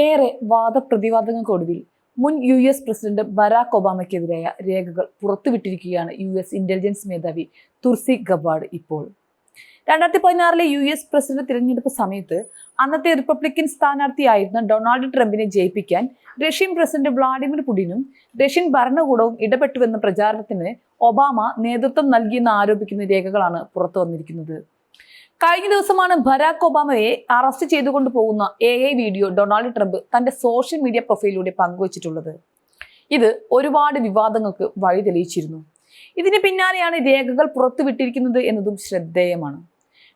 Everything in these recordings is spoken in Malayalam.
ഏറെ വാദപ്രതിവാദങ്ങൾക്കൊടുവിൽ മുൻ യു എസ് പ്രസിഡന്റ് ബരാക് ഒബാമയ്ക്കെതിരായ രേഖകൾ പുറത്തുവിട്ടിരിക്കുകയാണ് യു എസ് ഇന്റലിജൻസ് മേധാവി തുർസി ഗബാഡ് ഇപ്പോൾ. രണ്ടായിരത്തി പതിനാറിലെ യു എസ് പ്രസിഡന്റ് തിരഞ്ഞെടുപ്പ് സമയത്ത് അന്നത്തെ റിപ്പബ്ലിക്കൻ സ്ഥാനാർത്ഥിയായിരുന്ന ഡൊണാൾഡ് ട്രംപിനെ ജയിപ്പിക്കാൻ റഷ്യൻ പ്രസിഡന്റ് വ്ളാഡിമിർ പുടിനും റഷ്യൻ ഭരണകൂടവും ഇടപെട്ടുവെന്ന പ്രചാരണത്തിന് ഒബാമ നേതൃത്വം നൽകിയെന്ന് ആരോപിക്കുന്ന രേഖകളാണ് പുറത്തു വന്നിരിക്കുന്നത്. കഴിഞ്ഞ ദിവസമാണ് ബരാക് ഒബാമയെ അറസ്റ്റ് ചെയ്തുകൊണ്ട് പോകുന്ന A I video Donald Trump തന്റെ സോഷ്യൽ മീഡിയ പ്രൊഫൈലിലൂടെ പങ്കുവച്ചിട്ടുള്ളത്. ഇത് ഒരുപാട് വിവാദങ്ങൾക്ക് വഴി തെളിയിച്ചിരുന്നു. ഇതിന് പിന്നാലെയാണ് രേഖകൾ പുറത്തുവിട്ടിരിക്കുന്നത് എന്നതും ശ്രദ്ധേയമാണ്.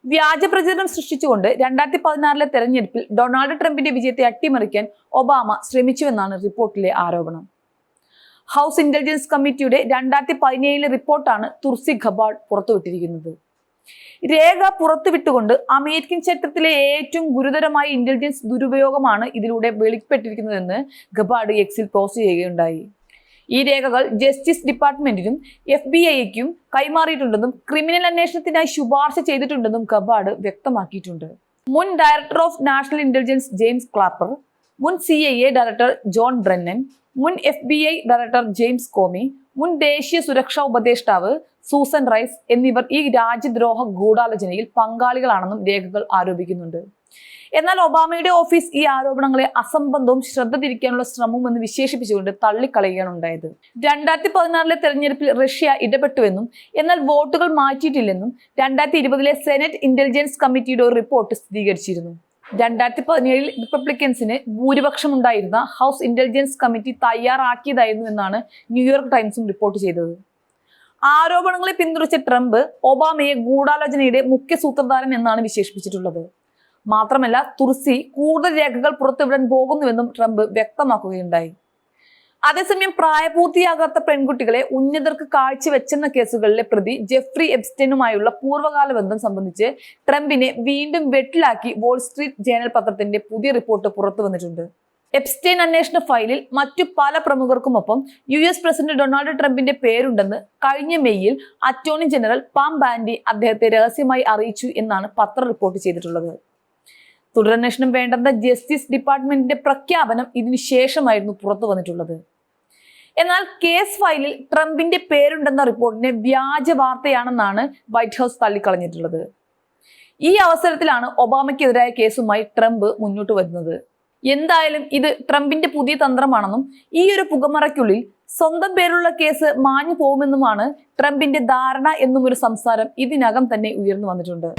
വ്യാജ പ്രചരണം സൃഷ്ടിച്ചുകൊണ്ട് രണ്ടായിരത്തി പതിനാറിലെ തെരഞ്ഞെടുപ്പിൽ ഡൊണാൾഡ് ട്രംപിന്റെ വിജയത്തെ അട്ടിമറിക്കാൻ ഒബാമ ശ്രമിച്ചുവെന്നാണ് റിപ്പോർട്ടിലെ ആരോപണം. ഹൗസ് ഇന്റലിജൻസ് കമ്മിറ്റിയുടെ രണ്ടായിരത്തി പതിനേഴിലെ റിപ്പോർട്ടാണ് തുർസി ഖബാഡ് പുറത്തുവിട്ടിരിക്കുന്നത്. രേഖ പുറത്തുവിട്ടുകൊണ്ട് അമേരിക്കൻ ചരിത്രത്തിലെ ഏറ്റവും ഗുരുതരമായ ഇന്റലിജൻസ് ദുരുപയോഗമാണ് ഇതിലൂടെ വെളിപ്പെട്ടിരിക്കുന്നതെന്ന് ഗബാഡ് എക്സിൽ പോസ്റ്റ് ചെയ്യുകയുണ്ടായി. ഈ രേഖകൾ ജസ്റ്റിസ് ഡിപ്പാർട്ട്മെന്റിനും എഫ് ബി ഐക്കും കൈമാറിയിട്ടുണ്ടെന്നും ക്രിമിനൽ അന്വേഷണത്തിനായി ശുപാർശ ചെയ്തിട്ടുണ്ടെന്നും ഗബാഡ് വ്യക്തമാക്കിയിട്ടുണ്ട്. മുൻ director of national intelligence James Clapper മുൻ C I A director John Brennan മുൻ F B I director James Comey മുൻ ദേശീയ സുരക്ഷാ ഉപദേഷ്ടാവ് സൂസൻ റൈസ് എന്നിവർ ഈ രാജ്യദ്രോഹ ഗൂഢാലോചനയിൽ പങ്കാളികളാണെന്നും രേഖകൾ ആരോപിക്കുന്നുണ്ട്. എന്നാൽ ഒബാമയുടെ ഓഫീസ് ഈ ആരോപണങ്ങളെ അസംബന്ധവും ശ്രദ്ധ തിരിക്കാനുള്ള ശ്രമവും എന്ന് വിശേഷിപ്പിച്ചുകൊണ്ട് തള്ളിക്കളയുകയാണ് ഉണ്ടായത്. രണ്ടായിരത്തി പതിനാറിലെ തെരഞ്ഞെടുപ്പിൽ റഷ്യ ഇടപെട്ടുവെന്നും എന്നാൽ വോട്ടുകൾ മാറ്റിയിട്ടില്ലെന്നും രണ്ടായിരത്തി ഇരുപതിലെ സെനറ്റ് ഇന്റലിജൻസ് കമ്മിറ്റിയുടെ ഒരു റിപ്പോർട്ട് സ്ഥിരീകരിച്ചിരുന്നു. രണ്ടായിരത്തി പതിനേഴിൽ റിപ്പബ്ലിക്കൻസിന് ഭൂരിപക്ഷം ഉണ്ടായിരുന്ന ഹൗസ് ഇന്റലിജൻസ് കമ്മിറ്റി തയ്യാറാക്കിയതായിരുന്നു എന്നാണ് ന്യൂയോർക്ക് ടൈംസും റിപ്പോർട്ട് ചെയ്തത്. ആരോപണങ്ങളെ പിന്തുണച്ച ട്രംപ് ഒബാമയെ ഗൂഢാലോചനയുടെ മുഖ്യ സൂത്രധാരൻ എന്നാണ് വിശേഷിപ്പിച്ചിട്ടുള്ളത്. മാത്രമല്ല തുർസി കൂടുതൽ രേഖകൾ പുറത്തുവിടാൻ പോകുന്നുവെന്നും ട്രംപ് വ്യക്തമാക്കുകയുണ്ടായി. അതേസമയം പ്രായപൂർത്തിയാകാത്ത പെൺകുട്ടികളെ ഉന്നതർക്ക് കാഴ്ചവെച്ചെന്ന കേസുകളിലെ പ്രതി ജെഫ്രി എബ്സ്റ്റനുമായുള്ള പൂർവകാല ബന്ധം സംബന്ധിച്ച് ട്രംപിനെ വീണ്ടും വെട്ടിലാക്കി വോൾ സ്ട്രീറ്റ് ജേണൽ പത്രത്തിന്റെ പുതിയ റിപ്പോർട്ട് പുറത്തു വന്നിട്ടുണ്ട്. എബ്സ്റ്റൈൻ അന്വേഷണ ഫയലിൽ മറ്റു പല പ്രമുഖർക്കുമൊപ്പം യു എസ് പ്രസിഡന്റ് ഡൊണാൾഡ് ട്രംപിന്റെ പേരുണ്ടെന്ന് കഴിഞ്ഞ മെയ്യിൽ അറ്റോർണി ജനറൽ പാം ബാൻഡി അദ്ദേഹത്തെ രഹസ്യമായി അറിയിച്ചു എന്നാണ് പത്രം റിപ്പോർട്ട് ചെയ്തിട്ടുള്ളത്. തുടരന്വേഷണം വേണ്ടെന്ന ജസ്റ്റിസ് ഡിപ്പാർട്ട്മെന്റിന്റെ പ്രഖ്യാപനം ഇതിനു ശേഷമായിരുന്നു പുറത്തു വന്നിട്ടുള്ളത്. എന്നാൽ കേസ് ഫയലിൽ ട്രംപിന്റെ പേരുണ്ടെന്ന റിപ്പോർട്ടിനെ വ്യാജ വാർത്തയാണെന്നാണ് വൈറ്റ് ഹൗസ് തള്ളിക്കളഞ്ഞിട്ടുള്ളത്. ഈ അവസരത്തിലാണ് ഒബാമയ്ക്കെതിരായ കേസുമായി ട്രംപ് മുന്നോട്ട് വരുന്നത്. എന്തായാലും ഇത് ട്രംപിന്റെ പുതിയ തന്ത്രമാണെന്നും ഈ ഒരു പുകമറയ്ക്കുള്ളിൽ സ്വന്തം പേരുള്ള കേസ് മാഞ്ഞു പോകുമെന്നുമാണ് ട്രംപിന്റെ ധാരണ എന്നും ഒരു സംസാരം ഇതിനകം തന്നെ ഉയർന്നു വന്നിട്ടുണ്ട്.